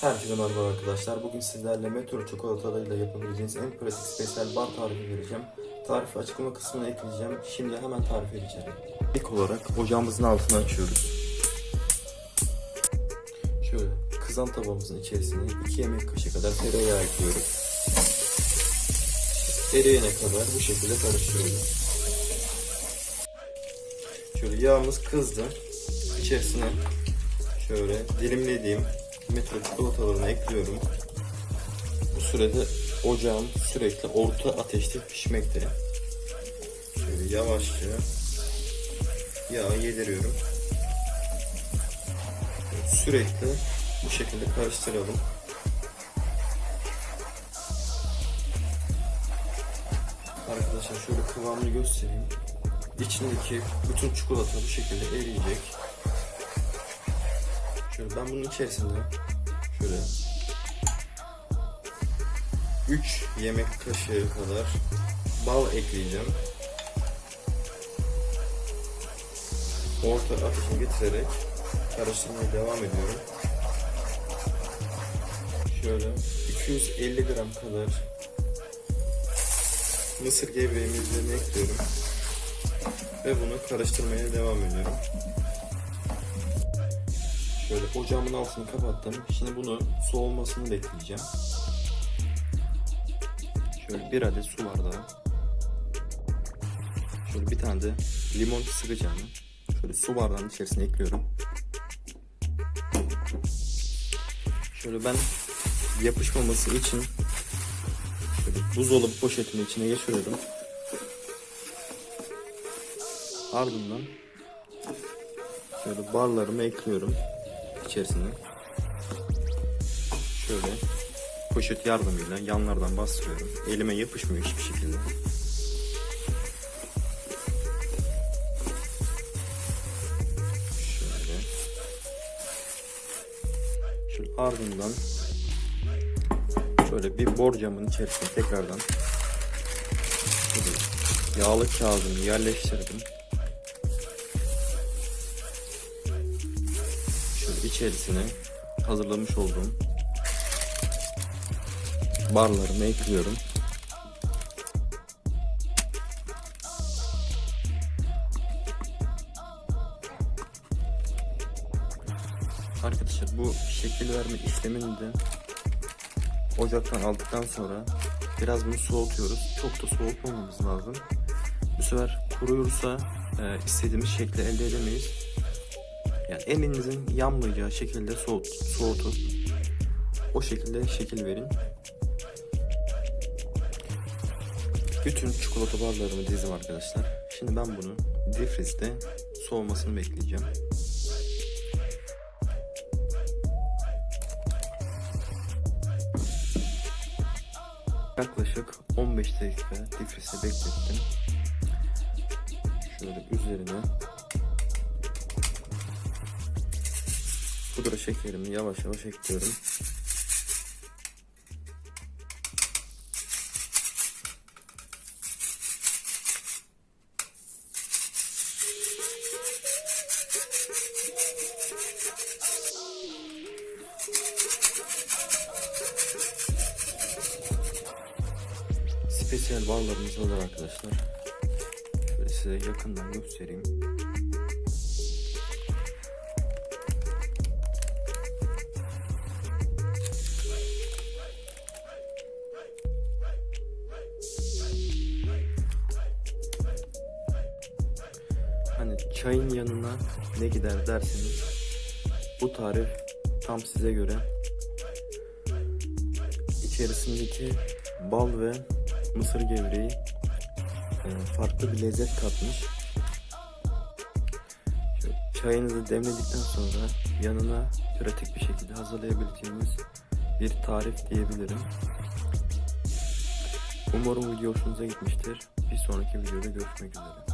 Herkese merhaba arkadaşlar. Bugün sizlerle metro çikolatalarıyla yapabileceğiniz en pratik spesiyel bar tarifi vereceğim. Tarifi açıklama kısmına ekleyeceğim. Şimdi hemen tarife geçelim. İlk olarak ocağımızın altını açıyoruz. Şöyle kızan tabağımızın içerisine 2 yemek kaşığı kadar tereyağı ekliyoruz. Eriyene kadar bu şekilde karıştırıyoruz. Şöyle yağımız kızdı. İçerisine şöyle dilimlediğim metro çikolatalarını ekliyorum. Bu sürede ocağım sürekli orta ateşte pişmekte. Şöyle yavaşça yağı yediriyorum. Sürekli bu şekilde karıştıralım. Arkadaşlar şöyle kıvamını göstereyim. İçindeki bütün çikolata bu şekilde eriyecek. Şöyle ben bunun içerisinde şöyle 3 yemek kaşığı kadar bal ekleyeceğim. Orta ateşe getirerek karıştırmaya devam ediyorum. Şöyle 250 gram kadar mısır gevreğimi üzerine ekliyorum. Ve bunu karıştırmaya devam ediyorum. Şöyle ocağımın altını kapattım. Şimdi bunu soğumasını bekleyeceğim. Şöyle bir adet su bardağı. Şöyle bir tane de limon sıkacağım. Şöyle su bardağının içerisine ekliyorum. Şöyle ben yapışmaması için şöyle buzdolabı poşetinin içine geçiriyorum. Ardından şöyle barlarımı ekliyorum içerisine. Şöyle poşet yardımıyla yanlardan bastırıyorum. Elime yapışmıyor hiçbir şekilde. Şöyle. Şöyle ardından böyle bir borcamın içerisine tekrardan şöyle yağlı kağıdını yerleştirdim. İçerisine hazırlamış olduğum barlarımı ekliyorum. Arkadaşlar bu şekil verme işlemini de ocaktan aldıktan sonra biraz bunu soğutuyoruz. Çok da soğutmamamız lazım. Bu sefer kuruyursa e, istediğimiz şekli elde edemeyiz. Yani elinizin yanmayacağı şekilde soğut, soğutup o şekilde şekil verin. Bütün çikolata barlarımı dizdim arkadaşlar. Şimdi ben bunu difrizde soğumasını bekleyeceğim. Yaklaşık 15 dakika difrizde beklettim. Şöyle üzerine pudra şekerimi yavaş yavaş ekliyorum. Spesiyel ballarımız hazır arkadaşlar. Şöyle size yakından göstereyim. Hani çayın yanına ne gider derseniz bu tarif tam size göre. İçerisindeki bal ve mısır gevreği e, farklı bir lezzet katmış. Çayınızı demledikten sonra yanına pratik bir şekilde hazırlayabileceğiniz bir tarif diyebilirim. Umarım video hoşunuza gitmiştir. Bir sonraki videoda görüşmek üzere.